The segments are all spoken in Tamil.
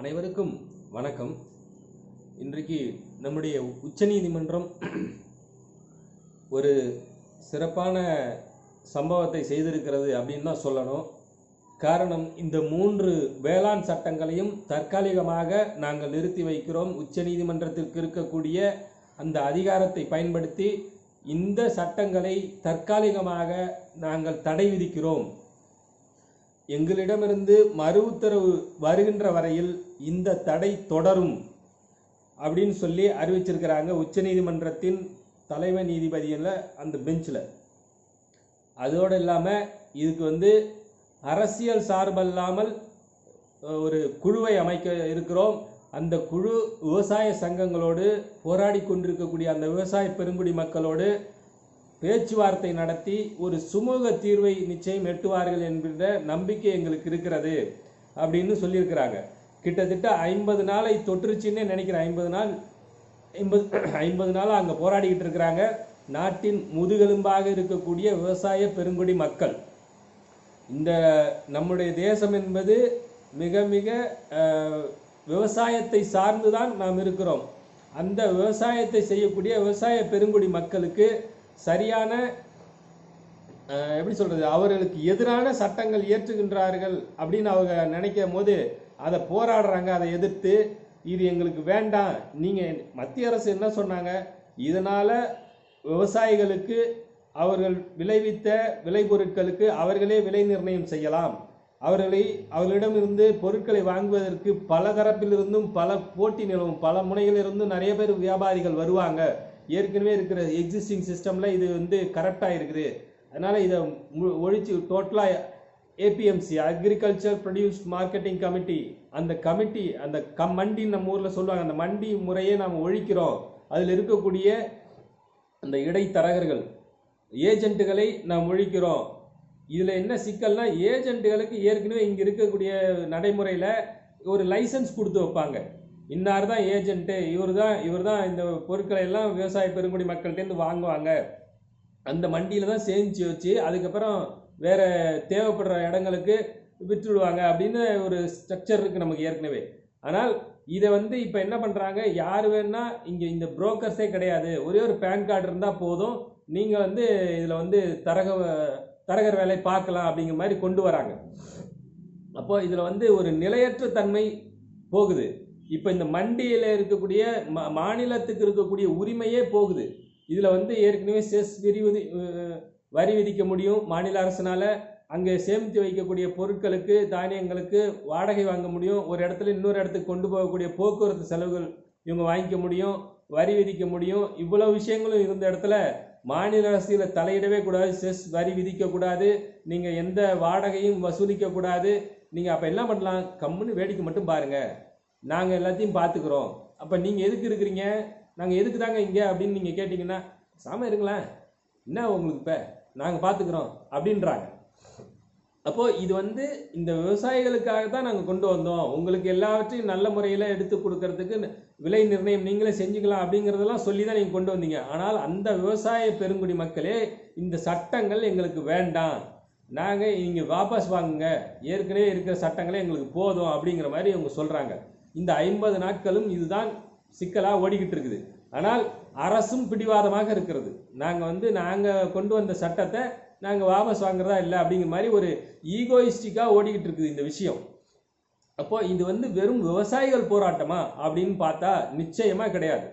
அனைவருக்கும் வணக்கம். இன்றைக்கு நம்முடைய உச்சநீதிமன்றம் ஒரு சிறப்பான சம்பவத்தை செய்திருக்கிறது அப்படின்னு தான் சொல்லணும். காரணம் இந்த மூன்று வேளாண் சட்டங்களையும் தற்காலிகமாக நாங்கள் நிறுத்தி வைக்கிறோம். உச்சநீதிமன்றத்திற்கு இருக்கக்கூடிய அந்த அதிகாரத்தை பயன்படுத்தி இந்த சட்டங்களை தற்காலிகமாக நாங்கள் தடை விதிக்கிறோம். எங்களிடமிருந்து மறு உத்தரவு வருகின்ற வரையில் இந்த தடை தொடரும் அப்படின்னு சொல்லி அறிவிச்சிருக்கிறாங்க உச்சநீதிமன்றத்தின் தலைமை நீதிபதியில் அந்த பெஞ்சில். அதோடு இல்லாமல் இதுக்கு வந்து அரசியல் சார்பல்லாமல் ஒரு குழுவை அமைக்க இருக்கிறோம். அந்த குழு விவசாய சங்கங்களோடு போராடி கொண்டிருக்கக்கூடிய அந்த விவசாய பெருங்குடி மக்களோடு பேச்சுவார்த்தை நடத்தி ஒரு சுமூக தீர்வை நிச்சயம் எட்டுவார்கள் என்கின்ற நம்பிக்கை எங்களுக்கு இருக்கிறது அப்படின்னு சொல்லியிருக்கிறாங்க. கிட்டத்தட்ட ஐம்பது நாளை தொற்றுச்சின்னே நினைக்கிறேன். ஐம்பது நாள் ஐம்பது ஐம்பது நாளாக அங்கே போராடிக்கிட்டு இருக்கிறாங்க. நாட்டின் முதுகெலும்பாக இருக்கக்கூடிய விவசாய பெருங்குடி மக்கள். இந்த நம்முடைய தேசம் என்பது மிக மிக விவசாயத்தை சார்ந்து தான் நாம் இருக்கிறோம். அந்த விவசாயத்தை செய்யக்கூடிய விவசாய பெருங்குடி மக்களுக்கு சரியான எப்படி சொல்றது அவர்களுக்கு எதிரான சட்டங்கள் இயற்றுகின்றார்கள் அப்படின்னு அவங்க நினைக்கும் போது அதை போராடுறாங்க அதை எதிர்த்து இது எங்களுக்கு வேண்டாம் நீங்கள் மத்திய அரசு என்ன சொன்னாங்க இதனால் விவசாயிகளுக்கு அவர்கள் விளைவித்த விளைபொருட்களுக்கு அவர்களே விலை நிர்ணயம் செய்யலாம். அவர்களை அவர்களிடமிருந்து பொருட்களை வாங்குவதற்கு பல தரப்பிலிருந்தும் பல போட்டி நிலவும் பல முனைகளிலிருந்தும் நிறைய பேர் வியாபாரிகள் வருவாங்க. ஏற்கனவே இருக்கிற எக்ஸிஸ்டிங் சிஸ்டமில் இது வந்து கரெக்டாக இருக்குது அதனால் இதை மு- ஒழிச்சு டோட்டலாக APMC agriculture produce marketing committee அந்த கமிட்டி அந்த கம் மண்டின்னு நம்ம ஊரில் சொல்லுவாங்க. அந்த மண்டி முறையை நாம் ஒழிக்கிறோம். அதில் இருக்கக்கூடிய அந்த இடைத்தரகர்கள் ஏஜென்ட்டுகளை நாம் ஒழிக்கிறோம். இதில் என்ன சிக்கல்னா ஏஜென்ட்டுகளுக்கு ஏற்கனவே இங்கே இருக்கக்கூடிய நடைமுறையில் ஒரு லைசன்ஸ் கொடுத்து வைப்பாங்க. இன்னார் தான் ஏஜென்ட்டு இவர் தான் இவர் தான் இந்த பொருட்களை எல்லாம் விவசாய பெருங்குடி மக்கள்கிட்டேருந்து வாங்குவாங்க. அந்த மண்டியில் தான் சேமித்து வச்சு அதுக்கப்புறம் வேறு தேவைப்படுற இடங்களுக்கு விற்றுடுவாங்க அப்படின்னு ஒரு ஸ்ட்ரக்சர் இருக்குது நமக்கு ஏற்கனவே. ஆனால் இதை வந்து இப்போ என்ன பண்ணுறாங்க யார் வேணால் இங்கே இந்த புரோக்கர்ஸே கிடையாது. ஒரே ஒரு பேன் கார்டு இருந்தால் போதும். நீங்கள் வந்து இதில் வந்து தரக தரகர் வேலை பார்க்கலாம் அப்படிங்கிற மாதிரி கொண்டு வராங்க. அப்போது இதில் வந்து ஒரு நிலையற்ற தன்மை போகுது. இப்போ இந்த மண்டியில் இருக்கக்கூடிய மா மாநிலத்துக்கு இருக்கக்கூடிய உரிமையே போகுது. இதில் வந்து ஏற்கனவே செஸ் விரி வரி விதிக்க முடியும். மாநில அரசினால் அங்கே சேமித்து வைக்கக்கூடிய பொருட்களுக்கு தானியங்களுக்கு வாடகை வாங்க முடியும். ஒரு இடத்துல இன்னொரு இடத்துக்கு கொண்டு போகக்கூடிய போக்குவரத்து செலவுகள் இவங்க வாங்கிக்க முடியும். வரி விதிக்க முடியும். இவ்வளோ விஷயங்களும் இருந்த இடத்துல மாநில அரசியல தலையிடவே கூடாது. செஸ் வரி விதிக்கக்கூடாது நீங்கள் எந்த வாடகையும் வசூலிக்கக்கூடாது நீங்கள் அப்போ என்ன பண்ணலாம்? கம்முன்னு வேடிக்கை மட்டும் பாருங்கள் நாங்கள் எல்லாத்தையும் பார்த்துக்குறோம் அப்போ நீங்கள் எதுக்கு இருக்கிறீங்க? நாங்கள் எதுக்கு தாங்க இங்கே அப்படின்னு நீங்கள் கேட்டிங்கன்னா சாம இருங்களேன். என்ன உங்களுக்கு இப்போ? நாங்கள் பார்த்துக்குறோம் அப்படின்றாங்க. அப்போது இது வந்து இந்த விவசாயிகளுக்காக தான் நாங்கள் கொண்டு வந்தோம். உங்களுக்கு எல்லாவற்றையும் நல்ல முறையில் எடுத்து கொடுக்கறதுக்கு விலை நிர்ணயம் நீங்களே செஞ்சுக்கலாம் அப்படிங்கிறதெல்லாம் சொல்லி தான் நீங்கள் கொண்டு வந்தீங்க. ஆனால் அந்த விவசாய பெருங்குடி மக்களே இந்த சட்டங்கள் எங்களுக்கு வேண்டாம். நாங்கள் நீங்கள் வாபஸ் வாங்குங்க. ஏற்கனவே இருக்கிற சட்டங்களே எங்களுக்கு போதும் அப்படிங்கிற மாதிரி இவங்க சொல்கிறாங்க இந்த ஐம்பது நாட்களும் இதுதான் சிக்கலாக ஓடிக்கிட்டு இருக்குது. ஆனால் அரசும் பிடிவாதமாக இருக்கிறது. நாங்கள் வந்து நாங்கள் கொண்டு வந்த சட்டத்தை நாங்கள் வாபஸ் வாங்குறதா இல்லை அப்படிங்கிற மாதிரி ஒரு ஈகோயிஸ்டிக்காக ஓடிக்கிட்டு இருக்குது இந்த விஷயம். அப்போ இது வந்து வெறும் விவசாயிகள் போராட்டமா அப்படின்னு பார்த்தா நிச்சயமா கிடையாது.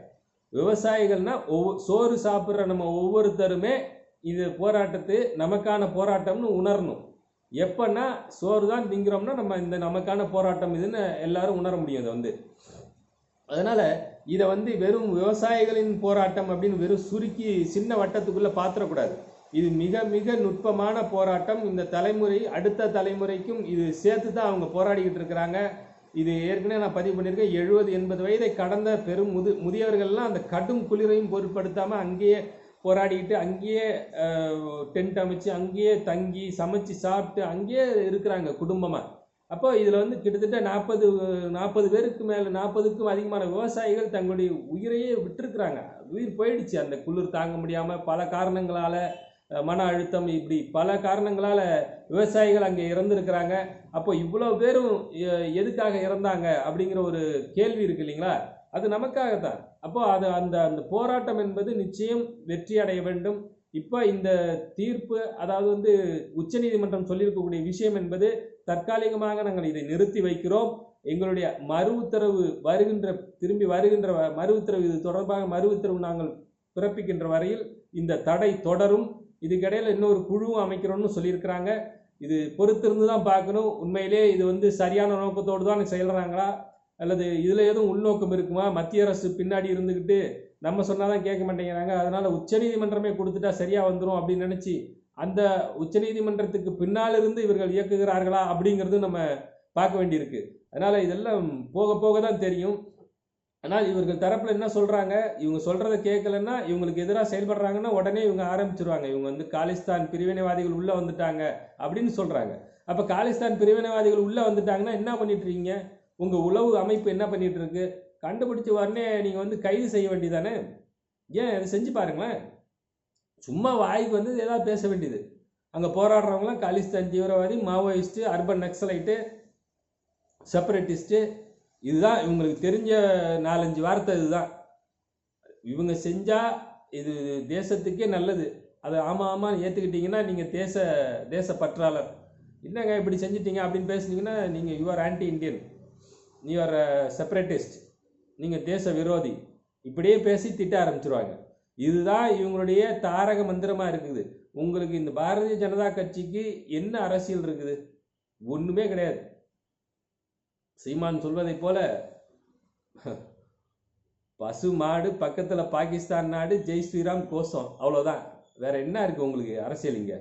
விவசாயிகள்னா ஒவ்வொரு சோறு சாப்பிட்ற நம்ம ஒவ்வொருத்தருமே இது போராட்டத்து நமக்கான போராட்டம்னு உணரணும். எப்பன்னா சோறு தான் திங்கிறோம்னா நம்ம இந்த நமக்கான போராட்டம் இதுன்னு எல்லாரும் உணர முடியும் அதை வந்து. அதனால இதை வந்து வெறும் விவசாயிகளின் போராட்டம் அப்படின்னு வெறும் சுருக்கி சின்ன வட்டத்துக்குள்ள பாத்திரக்கூடாது. இது மிக மிக நுட்பமான போராட்டம். இந்த தலைமுறை அடுத்த தலைமுறைக்கும் இது சேர்த்து தான் அவங்க போராடிக்கிட்டு இருக்கிறாங்க. இது ஏற்கனவே நான் பதிவு பண்ணியிருக்கேன். எழுபது எண்பது வயதை கடந்த பெரும் முது முதியவர்கள்லாம் அந்த கடும் குளிரையும் பொருட்படுத்தாமல் அங்கேயே போராடிக்கிட்டு அங்கேயே டென்ட் அமைச்சு அங்கேயே தங்கி சமைச்சு சாப்பிட்டு அங்கேயே இருக்கிறாங்க குடும்பமாக அப்போ இதில் வந்து கிட்டத்தட்ட நாற்பது நாற்பது பேருக்கு மேலே நாற்பதுக்கும் அதிகமான விவசாயிகள் தங்களுடைய உயிரையே விட்டுருக்குறாங்க. உயிர் போயிடுச்சு. அந்த குளிர் தாங்க முடியாமல் பல காரணங்களால் மன அழுத்தம் இப்படி பல காரணங்களால் விவசாயிகள் அங்கே இறந்துருக்கிறாங்க. அப்போ இவ்வளோ பேரும் எ- எதுக்காக இறந்தாங்க அப்படிங்கிற ஒரு கேள்வி இருக்கு இல்லைங்களா? அது நமக்காகத்தான். அப்போ அது அந்த அந்த போராட்டம் என்பது நிச்சயம் வெற்றி அடைய வேண்டும். இப்போ இந்த தீர்ப்பு அதாவது வந்து உச்சநீதிமன்றம் சொல்லியிருக்கக்கூடிய விஷயம் என்பது தற்காலிகமாக நாங்கள் இதை நிறுத்தி வைக்கிறோம். எங்களுடைய மறு உத்தரவு வருகின்ற திரும்பி வருகின்ற மறு உத்தரவு இது தொடர்பாக மறு உத்தரவு நாங்கள் பிறப்பிக்கின்ற வரையில் இந்த தடை தொடரும். இதுக்கிடையில் இன்னொரு குழுவும் அமைக்கிறோம்னு சொல்லியிருக்கிறாங்க. இது பொறுத்திருந்து தான் பார்க்கணும். உண்மையிலே இது வந்து சரியான நோக்கத்தோடு தான் செயல்றாங்களா? அல்லது இதில் எதுவும் உள்நோக்கம் இருக்குமா? மத்திய அரசு பின்னாடி இருந்துக்கிட்டு நம்ம சொன்னால் தான் கேட்க மாட்டேங்கிறாங்க. அதனால் உச்சநீதிமன்றமே கொடுத்துட்டா சரியாக வந்துடும் அப்படின்னு நினச்சி அந்த உச்சநீதிமன்றத்துக்கு பின்னால் இருந்து இவர்கள் இயக்குகிறார்களா அப்படிங்கிறது நம்ம பார்க்க வேண்டியிருக்கு. அதனால் இதெல்லாம் போக போக தான் தெரியும். ஆனால் இவர்கள் தரப்பில் என்ன சொல்கிறாங்க இவங்க சொல்கிறத கேட்கலன்னா இவங்களுக்கு எதிராக செயல்படுறாங்கன்னா உடனே இவங்க ஆரம்பிச்சிருவாங்க. இவங்க வந்து காலிஸ்தான் பிரிவினைவாதிகள் உள்ளே வந்துட்டாங்க அப்படின்னு சொல்கிறாங்க அப்போ காலிஸ்தான் பிரிவினைவாதிகள் உள்ளே வந்துட்டாங்கன்னா என்ன பண்ணிட்டுருக்கீங்க உங்கள் உளவு அமைப்பு என்ன பண்ணிகிட்டு இருக்கு கண்டுபிடிச்ச உடனே நீங்கள் வந்து கைது செய்ய வேண்டியதானே? ஏன் அதை செஞ்சு பாருங்களேன். சும்மா வாய்க்கு வந்து ஏதாவது பேச வேண்டியது. அங்கே போராடுறவங்களாம் காலிஸ்தான் தீவிரவாதி மாவோயிஸ்ட்டு அர்பன் நக்சலைட்டு செப்பரேட்டிஸ்ட்டு. இதுதான் இவங்களுக்கு தெரிஞ்ச நாலஞ்சு வார்த்தை இதுதான். இவங்க செஞ்சால் இது தேசத்துக்கே நல்லது. அதை ஆமாம் ஆமான்னு ஏற்றுக்கிட்டீங்கன்னா நீங்கள் தேச தேச பற்றாளர். என்னங்க இப்படி செஞ்சிட்டீங்க அப்படின்னு பேசுனீங்கன்னா நீங்கள் யூஆர் ஆன்டி நீ யூஆர் செப்பரேட்டிஸ்ட் நீங்கள் தேச விரோதி. இப்படியே பேசி திட்ட ஆரம்பிச்சிருவாங்க. இதுதான் இவங்களுடைய தாரக மந்திரமாக இருக்குது. உங்களுக்கு இந்த பாரதிய ஜனதா கட்சிக்கு என்ன அரசியல் இருக்குது? ஒன்றுமே கிடையாது. சீமான் சொல்வதைப் போல பசு மாடு பக்கத்தில் பாகிஸ்தான் நாடு ஜெய் ஸ்ரீராம் கோஷம். அவ்வளோதான் வேற என்ன இருக்கு உங்களுக்கு அரசியல் இங்கே?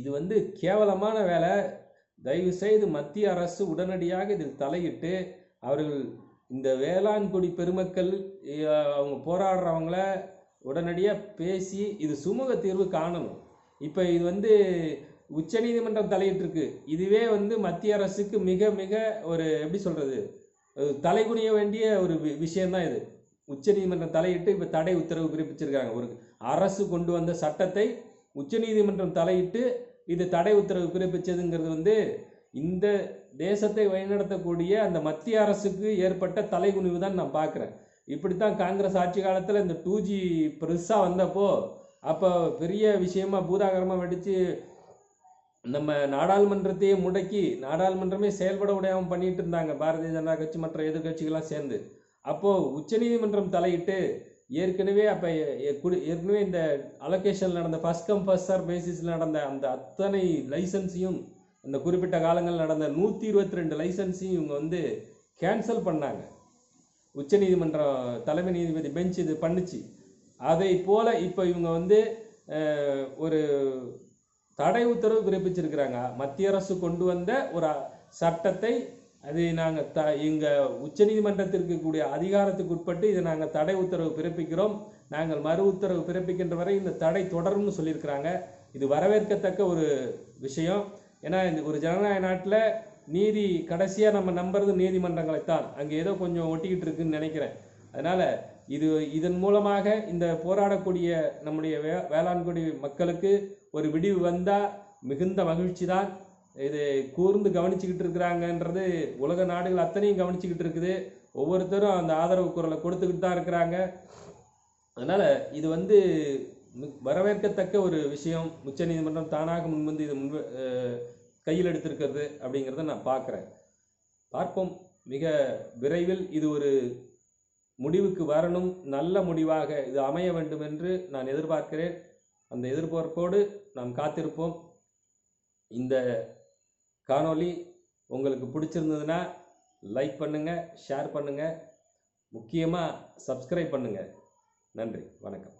இது வந்து கேவலமான வேலை. தயவு செய்து மத்திய அரசு உடனடியாக இதில் தலையிட்டு அவர்கள் இந்த வேளாண்குடி பெருமக்கள் அவங்க போராடுறவங்கள உடனடியாக பேசி இது சுமூக தீர்வு காணணும். இப்போ இது வந்து உச்சநீதிமன்றம் தலையிட்டிருக்கு. இதுவே வந்து மத்திய அரசுக்கு மிக மிக ஒரு எப்படி சொல்கிறது தலைகுனிய வேண்டிய ஒரு வி- விஷயம்தான் இது. உச்சநீதிமன்றம் தலையிட்டு இப்போ தடை உத்தரவு பிறப்பிச்சிருக்காங்க. ஒரு அரசு கொண்டு வந்த சட்டத்தை உச்சநீதிமன்றம் தலையிட்டு இது தடை உத்தரவு பிறப்பிச்சதுங்கிறது வந்து இந்த தேசத்தை வழிநடத்தக்கூடிய அந்த மத்திய அரசுக்கு ஏற்பட்ட தலைகுனிவு தான் நான் பார்க்குறேன். இப்படித்தான் காங்கிரஸ் ஆட்சி காலத்தில் இந்த டூ ஜி பெருசாக வந்தப்போ அப்போ பெரிய விஷயமா பூதாகரமாக வெடித்து நம்ம நாடாளுமன்றத்தையே முடக்கி நாடாளுமன்றமே செயல்பட உடையாமல் பண்ணிட்டு இருந்தாங்க. பாரதிய ஜனதா கட்சி மற்ற எதிர்கட்சிகள்லாம் சேர்ந்து. அப்போது உச்சநீதிமன்றம் தலையிட்டு ஏற்கனவே அப்போ ஏற்கனவே இந்த அலோகேஷன் நடந்த ஃபஸ்ட் கம் ஃபர்ஸ்ட் சார் பேசிஸில் நடந்த அந்த அத்தனை லைசன்ஸையும் அந்த குறிப்பிட்ட காலங்கள் நடந்த நூற்றி இருபத்தி ரெண்டு லைசன்ஸையும் இவங்க வந்து கேன்சல் பண்ணாங்க. உச்சநீதிமன்றம் தலைமை நீதிபதி பெஞ்ச் இது பண்ணுச்சு. அதை போல் இப்போ இவங்க வந்து ஒரு தடை உத்தரவு பிறப்பிச்சிருக்கிறாங்க. மத்திய அரசு கொண்டு வந்த ஒரு சட்டத்தை அது நாங்கள் த எங்கள் உச்சநீதிமன்றத்திற்கு கூடிய அதிகாரத்துக்கு உட்பட்டு இதை நாங்கள் தடை உத்தரவு பிறப்பிக்கிறோம். நாங்கள் மறு உத்தரவு பிறப்பிக்கின்ற வரை இந்த தடை தொடரும்னு சொல்லியிருக்கிறாங்க. இது வரவேற்கத்தக்க ஒரு விஷயம். ஏன்னா இந்த ஒரு ஜனநாயக நாட்டில் நீதி கடைசியாக நம்ம நம்புறது நீதிமன்றங்களைத்தான். அங்கே ஏதோ கொஞ்சம் ஒட்டிக்கிட்டு இருக்குன்னு நினைக்கிறேன். அதனால் இது இதன் மூலமாக இந்த போராடக்கூடிய நம்முடைய வே வேளாண்குடி மக்களுக்கு ஒரு விடிவு வந்தால் மிகுந்த மகிழ்ச்சி தான் இது கூர்ந்து கவனிச்சுக்கிட்டு இருக்கிறாங்கன்றது உலக நாடுகள் அத்தனையும் கவனிச்சுக்கிட்டு இருக்குது. ஒவ்வொருத்தரும் அந்த ஆதரவு குரலை கொடுத்துக்கிட்டு தான் இருக்கிறாங்க. அதனால் இது வந்து வரவேற்கத்தக்க ஒரு விஷயம். உச்ச நீதிமன்றம் தானாக முன்வந்து இது முன் கையில் எடுத்திருக்கிறது அப்படிங்கிறத நான் பார்க்குறேன். பார்ப்போம். மிக விரைவில் இது ஒரு முடிவுக்கு வரணும். நல்ல முடிவாக இது அமைய வேண்டும் என்று நான் எதிர்பார்க்கிறேன். அந்த எதிர்பார்ப்போடு நாம் காத்திருப்போம். இந்த காணொளி உங்களுக்கு பிடிச்சிருந்ததுன்னா லைக் பண்ணுங்கள் ஷேர் பண்ணுங்கள் முக்கியமாக சப்ஸ்கிரைப் பண்ணுங்கள் நன்றி வணக்கம்.